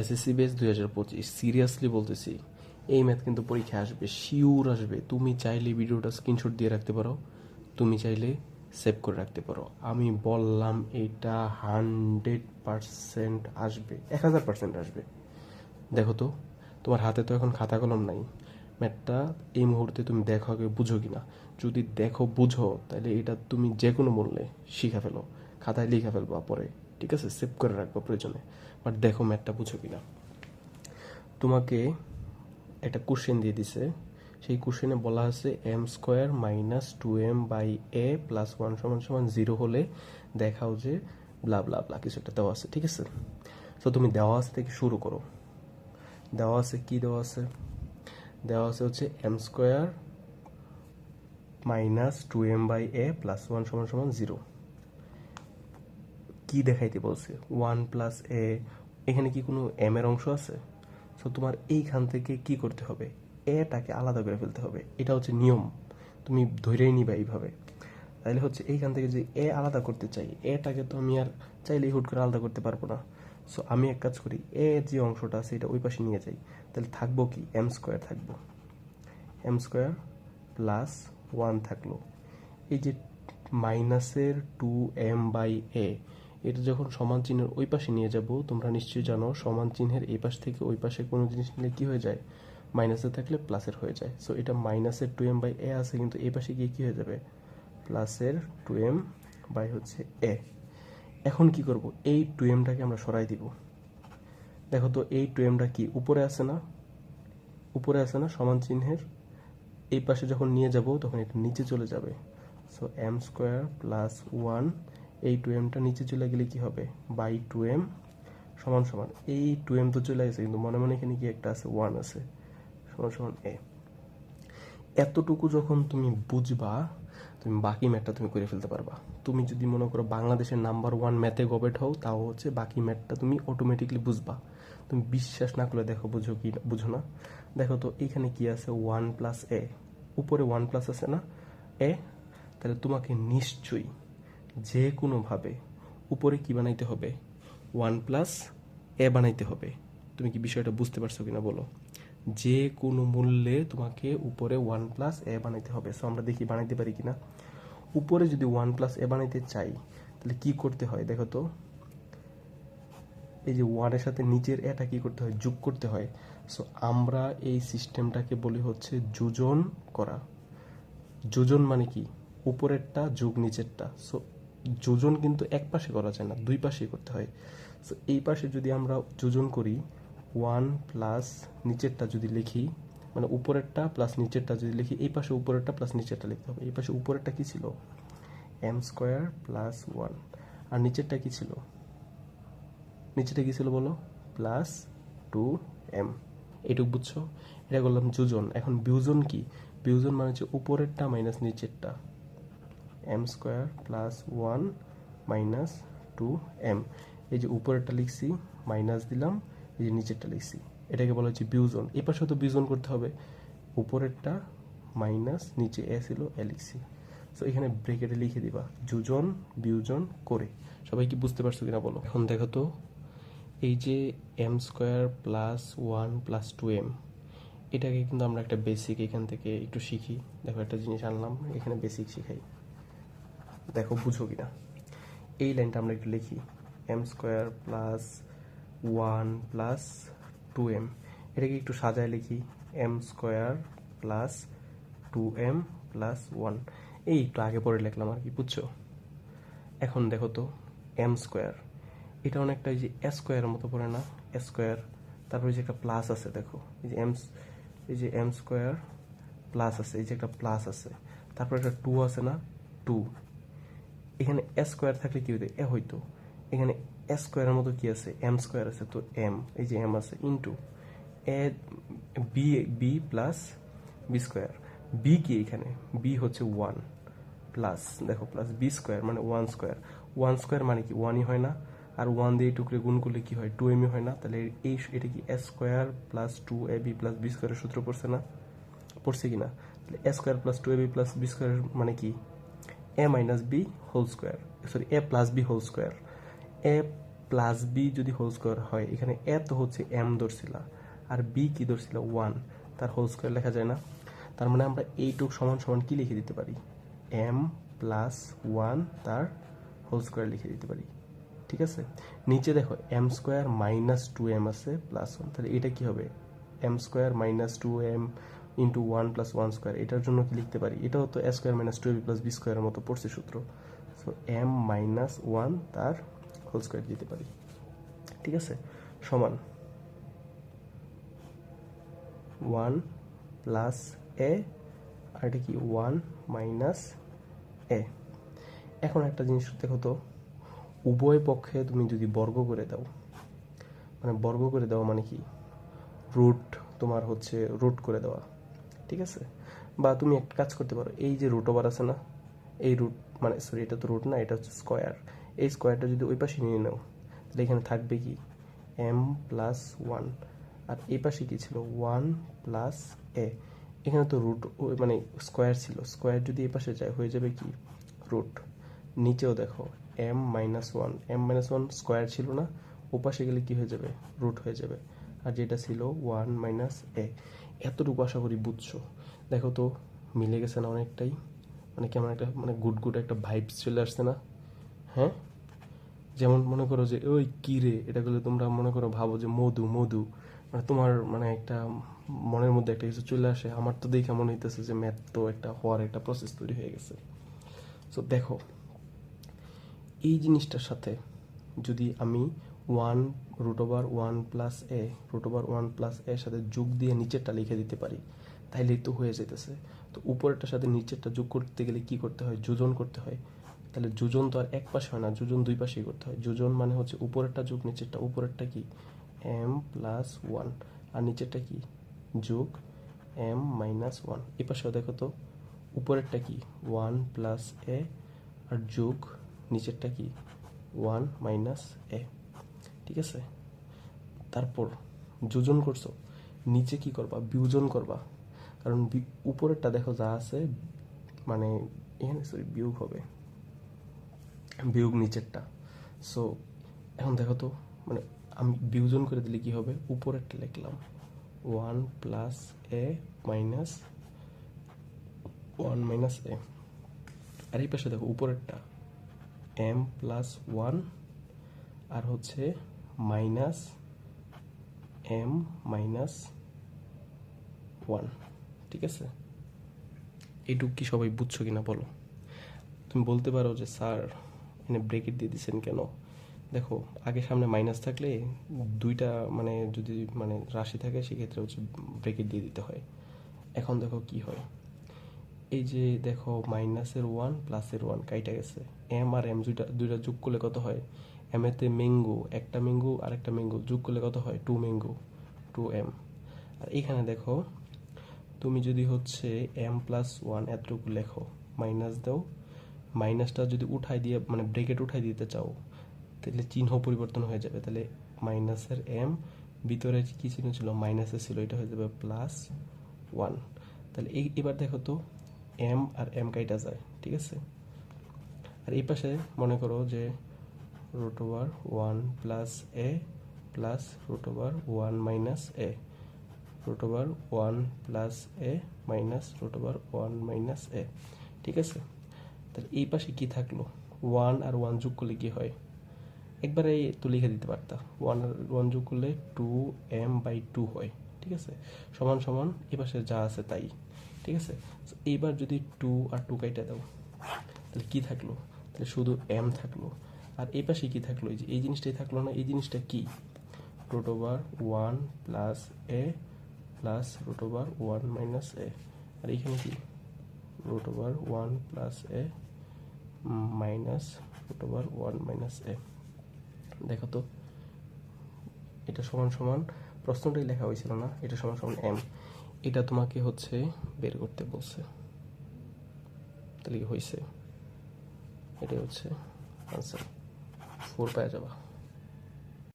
SSC base দুই হাজার পঁচিশ সিরিয়াসলি বলতেছি, এই ম্যাথ কিন্তু পরীক্ষায় আসবে শিওর আসবে। তুমি চাইলে ভিডিওটা স্ক্রিনশট দিয়ে রাখতে পারো, তুমি চাইলে সেভ করে রাখতে পারো। আমি বললাম এটা হান্ড্রেড পারসেন্ট আসবে, এক হাজার পার্সেন্ট আসবে। দেখো তো, তোমার হাতে তো এখন খাতা কলম নাই। ম্যাথটা এই মুহূর্তে তুমি দেখো আগে, বুঝো কিনা। যদি দেখো, বুঝো, তাহলে এটা তুমি যে কোনো মূল্যে শিখা ফেলো। খাতায় লিখে ফেলবা পরে। ঠিক আছে সেভ করে রাখব প্রয়োজনে। বাট দেখো ম্যাথটা বুঝো কিনা। তোমাকে একটা কোশ্চেন দিয়ে দিছে। সেই কোশ্চেনে বলা আছে M square minus two M by A plus one সমান সমান জিরো হলে দেখাও যে ব্লা ব্লা ব্লা কিছু একটা দেওয়া আছে, ঠিক আছে? তো তুমি দেওয়া আছে থেকে শুরু করো। দেওয়া আছে কি দেওয়া আছে? দেওয়া আছে হচ্ছে M square minus two M by A plus one সমান সমান জিরো কি দেখাইতে বলছে? ওয়ান প্লাস এ এখানে কি কোনো এম এর অংশ আছে? সো তোমার এইখান থেকে কি করতে হবে? এটাকে আলাদা করে ফেলতে হবে। এটা হচ্ছে নিয়ম। তুমি ধরেই নিবা এইভাবে। তাহলে হচ্ছে এইখান থেকে যে এ আলাদা করতে চাই এটাকে তো আমি আর চাইলেই হুট করে আলাদা করতে পারব না। সো আমি এক কাজ করি এ যে অংশটা আছে এটা ওই পাশে নিয়ে যাই। তাহলে থাকব কি? এম স্কোয়ার থাকব। এম স্কোয়ার প্লাস ওয়ান থাকল। এই যে মাইনাসের টু এম বাই এ এটা যখন সমান চিহ্নের ওই পাশে নিয়ে যাব, তোমরা নিশ্চয়ই জানো সমান চিহ্নের এই পাশ থেকে ওই পাশে কোনো জিনিস নিলে কি হয়ে যায়? মাইনাসে থাকলে প্লাসের হয়ে যায়। সো এটা মাইনাসের টু এম বাই এ আছে, কিন্তু এই পাশে গিয়ে কি হয়ে যাবে? প্লাসের টু এম বাই হচ্ছে এ এখন কি করব? এই টু এমটাকে আমরা সরাই দিব। দেখো তো, এই টু এমটা কি উপরে আছে না? উপরে আছে না, সমান চিহ্নের? এই পাশে যখন নিয়ে যাব, তখন এটা নিচে চলে যাবে। So M square plus one এই টু এমটা নিচে চলে গেলে কি হবে? বাই টু এম সমান সমান। এই টু এম তো চলে গেছে, কিন্তু মনে মনে এখানে কি একটা আছে? ওয়ান আছে। সমান সমান এ এতটুকু যখন তুমি বুঝবা, তুমি বাকি ম্যাথটা তুমি করে ফেলতে পারবা। তুমি যদি মনে করো বাংলাদেশের নাম্বার ওয়ান ম্যাথে গবেট হও, তাও হচ্ছে বাকি ম্যাথটা তুমি অটোমেটিকলি বুঝবা। তুমি বিশ্বাস না করলে দেখো বুঝো কি বুঝো না। দেখো তো এখানে কি আছে? ওয়ান প্লাস এ উপরে ওয়ান প্লাস আছে না? এ তাহলে তোমাকে নিশ্চয়ই যে কোনোভাবে উপরে কি বানাইতে হবে? ওয়ান প্লাস এ বানাইতে হবে। তুমি কি বিষয়টা বুঝতে পারছ কিনা বলো? যে কোনো মূল্যে তোমাকে উপরে ওয়ান প্লাস এ বানাইতে হবে। সো আমরা দেখি বানাইতে পারি কিনা। উপরে যদি ওয়ান প্লাস এ বানাইতে চাই, তাহলে কি করতে হয়? দেখো তো। এই যে ওয়ানের সাথে নিচের এটা কি করতে হয়? যোগ করতে হয়। সো আমরা এই সিস্টেমটাকে বলি হচ্ছে যোজন করা। যোজন মানে কি? উপরেরটা, যোগ নিচেরটা। সো যোজন কিন্তু এক পাশে করা যায় না, দুই পাশেই করতে হয়। সো এই পাশে যদি আমরা যোজন করি ওয়ান প্লাস নিচেরটা যদি লিখি মানে উপরেরটা প্লাস নিচেরটা যদি লিখি, এই পাশে উপরেরটা প্লাস নিচেরটা লিখতে হবে। এই পাশে উপরেরটা কী ছিল? এম স্কোয়ার প্লাস ওয়ান আর নিচেরটা কী ছিল? নিচেরটা কী ছিল বলো? প্লাস টু এম এটুক বুঝছ? এটা করলাম যোজন। এখন বিউজন কি? বিউজন মানে হচ্ছে উপরেরটা মাইনাস নিচেরটা। M square plus one minus two M এই যে উপরেরটা লিখছি মাইনাস দিলাম, এই যে নিচেরটা লিখছি। এটাকে বলা হচ্ছে বিউজন এই পাশে তো বিউজন করতে হবে। উপরেরটা মাইনাস নিচে এ ছিল এ লিখছি। সো এখানে ব্রেকেটে লিখে দিবা, যোজন বিউজন করে। সবাই কি বুঝতে পারছ কিনা বলো? এখন দেখো তো, এই যে M square plus one plus two M এটাকে কিন্তু আমরা একটা বেসিক এখান থেকে একটু শিখি। দেখো একটা জিনিস আনলাম, এখানে বেসিক শিখাই। দেখো, বুঝো কিনা। এই লাইনটা আমরা একটু লিখি। M square plus one plus two M এটাকে একটু সাজায় লিখি। M square plus two M plus one এই একটু আগে পরে লিখলাম আর কি, বুঝছ? এখন দেখো তো এম স্কোয়ার এটা অনেকটা এই যে এস স্কোয়ারের মতো পড়ে না? এস স্কোয়ার তারপরে যে একটা প্লাস আছে, দেখো। এই যে এম এই যে এম স্কোয়ার প্লাস আছে, এই যে একটা প্লাস আছে। তারপর একটা টু আছে না? টু এখানে এ স্কোয়ার থাকলে কি হইতো? এ হইতো। এখানে এস স্কোয়ারের মতো কি আছে? এম স্কোয়ার আছে, তো এম এই যে এম আছে into A B B plus B square B কি এখানে? বি হচ্ছে ওয়ান প্লাস দেখো প্লাস বি স্কোয়ার মানে ওয়ান স্কোয়ার ওয়ান স্কোয়ার মানে কি? ওয়ানই হয় না। আর ওয়ান দিয়ে টুকরে গুণ করলে কি হয়? টু এমই হয় না। তাহলে এই এটা কি S square plus two A B plus B স্কোয়ারের সূত্র পড়ছে না? পড়ছে কি না? তাহলে A square plus two A B plus B square মানে কি? A minus B whole square sorry A plus B whole square A plus B যদি হোল স্কোয়ার হয়, এখানে এত হচ্ছে এম ধরছিল, আর বি কি ধরছিল? ওয়ান তার হোল স্কোয়ার লেখা যায় না। তার মানে আমরা এইটুক সমান সমান কি লিখে দিতে পারি? এম প্লাস ওয়ান তার হোল স্কোয়ার লিখে দিতে পারি। ঠিক আছে? নিচে দেখো M square minus two M আছে প্লাস ওয়ান তাহলে এটা কি হবে? M square minus two M into one plus one square এটার জন্য কি লিখতে পারি? এটাও তো A square minus two plus B স্কোয়ারের মতো পড়ছে সূত্র। সো এম মাইনাস ওয়ান তার হোল স্কোয়ার দিতে পারি। ঠিক আছে? সমান ওয়ান প্লাস এ আর এটা কি? ওয়ান মাইনাস এ এখন একটা জিনিস দেখো তো। উভয় পক্ষে তুমি যদি বর্গ করে দাও মানে বর্গ করে দেওয়া মানে কি? রুট তোমার হচ্ছে রুট করে দেওয়া। ঠিক আছে? বা তুমি একটা কাজ করতে পারো, এই যে রুট ওভার আছে না, এই রুট মানে সরি এটা তো রুট না, এটা হচ্ছে স্কোয়ার এই স্কোয়ারটা যদি ওই পাশে নিয়ে নাও, তাহলে এখানে থাকবে কি? এম প্লাস ওয়ান আর এই পাশে কি ছিল? ওয়ান প্লাস এ এখানে তো রুট মানে স্কোয়ার ছিল। স্কোয়ার যদি এই পাশে যায়, হয়ে যাবে কি? রুট নিচেও দেখো M minus one M minus one square ছিল না ওপাশে গেলে কি হয়ে যাবে? রুট হয়ে যাবে। আর যেটা ছিল? ওয়ান মাইনাস এ এতটুকু আশা করি বুঝছ। দেখো তো, মিলে গেছে না অনেকটাই। মানে কেমন একটা মানে গুড গুড একটা ভাইবস চলে আসছে না? হ্যাঁ? যেমন মনে করো যে, ওই কি রে? এটা করলে তোমরা মনে করো ভাবো যে মধু মধু। মানে তোমার মানে একটা মনের মধ্যে একটা কিছু চলে আসে। আমার তো দেখে মনে হইতেছে যে ম্যাথ তো একটা হওয়ার একটা প্রসেস তৈরি হয়ে গেছে। সো দেখো, এই জিনিসটার সাথে যদি আমি one root over one plus A root over one plus এর সাথে যোগ দিয়ে নিচেরটা লিখে দিতে পারি। তাইলেই তো হয়ে যেতেছে। তো উপরেরটার সাথে নিচেরটা যোগ করতে গেলে কি করতে হয়? যোজন করতে হয়। তাহলে যোজন তো আর এক পাশে হয় না, যোজন দুই পাশেই করতে হয়। যোজন মানে হচ্ছে উপরেরটা যোগ, নিচেরটা, উপরেরটা কি? এম প্লাস ওয়ান আর নিচেরটা কি? যোগ এম মাইনাস ওয়ান এ পাশেও দেখো তো, উপরেরটা কি? ওয়ান প্লাস এ আর যোগ, নিচেরটা কি? ওয়ান মাইনাস এ ঠিক আছে? তারপর যোজন করছ। নিচে কি করবা? বিয়োজন করবা। কারণ উপরেরটা দেখো যা আছে মানে এখানে সরি বিয়োগ হবে। বিয়োগ নিচেরটা। সো এখন দেখো তো মানে আমি বিয়োজন করে দিলে কি হবে? উপরেরটা লিখলাম। One plus A minus one minus A আর এই পাশে দেখো উপরেরটা। এম প্লাস ওয়ান আর হচ্ছে মাইনাস এম মাইনাস ওয়ান ঠিক আছে? এইটুকু কি সবাই বুঝছ কিনা বলো। তুমি বলতে পারো যে, স্যার, এনে ব্রেকেট দিয়ে দিচ্ছেন কেন? দেখো, আগে সামনে মাইনাস থাকলে দুইটা মানে যদি মানে রাশি থাকে, সেক্ষেত্রে হচ্ছে ব্রেকেট দিয়ে দিতে হয়। এখন দেখো কি হয়। এই যে দেখো মাইনাসের ওয়ান প্লাসের ওয়ান কাইটা গেছে। এম আর এম দুইটা দুইটা যোগ করলে কত হয়? এম এতে ম্যাঙ্গো একটা ম্যাঙ্গো আর একটা ম্যাঙ্গো যোগ করলে কত হয়? টু ম্যাঙ্গো টু এম আর এখানে দেখো, তুমি যদি হচ্ছে এম প্লাস ওয়ান এতটুকু লেখো মাইনাস দাও মাইনাসটা যদি উঠাই দিয়ে মানে ব্রেকেট উঠাই দিতে চাও, তাহলে চিহ্ন পরিবর্তন হয়ে যাবে। তাহলে মাইনাসের এম ভিতরে কি চিহ্ন ছিল? মাইনাসের ছিল, এটা হয়ে যাবে প্লাস ওয়ান তাহলে এই, এবার দেখো তো এম আর এম কাইটা যায়, ঠিক আছে? আর এই পাশে মনে করো যে root over one plus A plus root over one minus A root over one plus A minus root over one minus A ঠিক আছে? তাহলে এই পাশে কি থাকল? ওয়ান আর ওয়ান যোগ করলে কি হয়? একবারে তো লিখে দিতে পারতা। ওয়ান আর ওয়ান যোগ করলে টু এম বাই টু হয়। ঠিক আছে? সমান সমান এই পাশে যা আছে তাই। ঠিক আছে? এইবার যদি টু আর টু কাইটা দাও, তাহলে কি থাকল? তাহলে শুধু এম থাকল। আর এই পাশে কি থাকল? এই যে, এই জিনিসটাই থাকল না, এই জিনিসটা কি? Root over one plus A plus root over one minus A আর এখানে কি? Root over one plus A minus root over one minus A দেখো তো, এটা সমান সমান, প্রশ্নটাই লেখা হয়েছিল না, এটা সমান সমান এম এটা তোমাকে হচ্ছে বের করতে বলছে। তাহলে হয়েছে? এটাই হচ্ছে আনসার 付了呗，这吧。